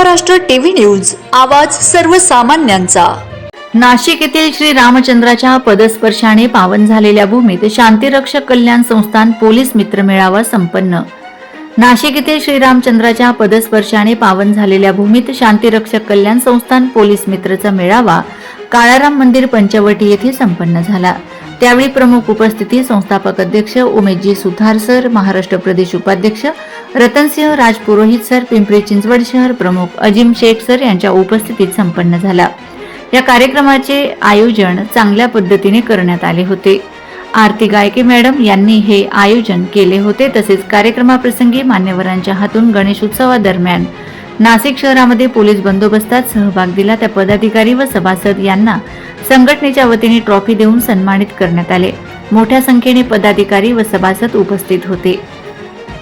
Maharashtra TV news आवाज सर्वसामान्यांचा. नाशिक येथील श्री रामचंद्राच्या पदस्पर्शाने पावन झालेल्या भूमीत शांतिरक्षक कल्याण संस्थान पोलीस मित्र मेळावा संपन्न. नाशिक येथील श्रीरामचंद्राच्या पदस्पर्शाने पावन झालेल्या भूमीत शांतिरक्षक कल्याण संस्थान पोलीस मित्रचा मेळावा काळाराम मंदिर पंचवटी येथे संपन्न झाला. त्यावेळी प्रमुख उपस्थिती संस्थापक अध्यक्ष उमेशजी सुथार सर महाराष्ट्र प्रदेश उपाध्यक्ष रतनसिंह राजपुरोहित सर पिंपरी चिंचवड शहर प्रमुख अजिम शेख सर यांच्या उपस्थितीत संपन्न झाला. या कार्यक्रमाचे आयोजन चांगल्या पद्धतीने करण्यात आले होते. आरती गायके मॅडम यांनी हे आयोजन केले होते. तसेच कार्यक्रमाप्रसंगी मान्यवरांच्या हातून गणेशोत्सवादरम्यान नाशिक शहरामध्ये पोलीस बंदोबस्तात सहभाग दिला. त्या पदाधिकारी व सभासद यांना संघटनेच्या वतीने ट्रॉफी देऊन सन्मानित करण्यात आले. मोठ्या संख्येने पदाधिकारी व सभासद उपस्थित होते.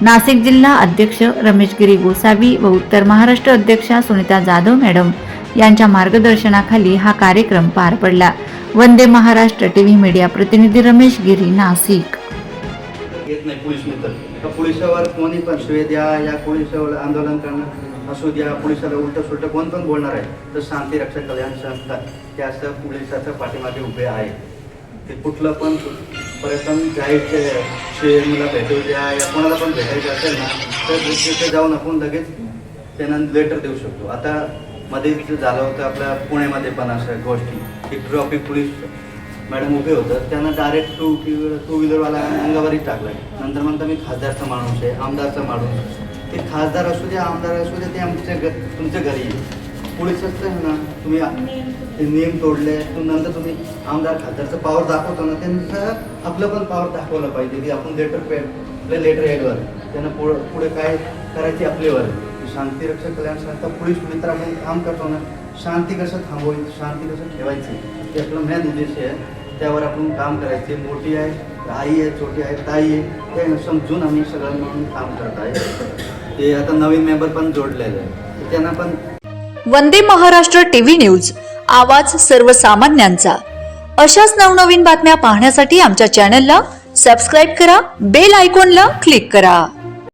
नाशिक जिल्हा अध्यक्ष रमेशगिरी गोसावी व उत्तर महाराष्ट्र अध्यक्षा सुनीता जाधव मॅडम यांच्या मार्गदर्शनाखाली हा कार्यक्रम पार पडला. वंदे महाराष्ट्र टीव्ही मीडिया प्रतिनिधी रमेश गिरी नाशिक. येत नाही पोलीस मित्र. तर पोलिसावर कोणी पण शिवे द्या या पोलिसावर आंदोलन करणं असू द्या पोलिसाला उलट सुलट कोण पण बोलणार आहे तर शांती रक्षक कल्याण संस्था त्या असं पोलिसाच्या पाठीमागे उभे आहे. ते कुठलं पण पर्यटन जायचे श्रेयला भेटू द्या या कोणाला पण भेटायचं असेल ना तर तिथे जाऊन आपण लगेच त्यांना लेटर देऊ शकतो. आता मध्ये झालं होतं आपल्या पुण्यामध्ये पण असं गोष्टी की ट्रॉफिक पोलीस मॅडम उभे होतं. त्यांना डायरेक्ट टू टू व्हीलरवाला अंगावरही टाकलं. नंतर म्हणता मी खासदारचा माणूस आहे आमदारचा माणूस ते खासदार असू द्या आमदार असू द्या ते आमच्या घ तुमच्या घरी येईल. पोलीस असतं ना तुम्ही ते नियम तोडले नंतर तुम्ही आमदार खासदारचं पावर दाखवतो ना त्यांचं आपलं पण पावर दाखवलं पाहिजे की आपण लेटर पे आपल्या लेटर हेडवर त्यांना पुढं पुढे काय करायची आपल्यावर. शांतिरक्षक कल्याण संस्था पोलीस मित्र आपण काम करतो ना शांती कसं थांबवायची शांती कसं ठेवायची? ते आपलं मेन उद्देश आहे. त्यावर आपण काम करायचे मोठी आहे आई आहे छोटी आहे ताई आहे. ते समजून आम्ही सगळं मिळून काम करत आहे. ते आता नवीन मेंबर पण जोडलेले आहे त्यांना पण वंदे महाराष्ट्र टीव्ही न्यूज आवाज सर्वसामान्यांचा. अशाच नवनवीन बातम्या पाहण्यासाठी आमच्या चॅनलला सबस्क्राईब करा बेल आयकॉनला क्लिक करा.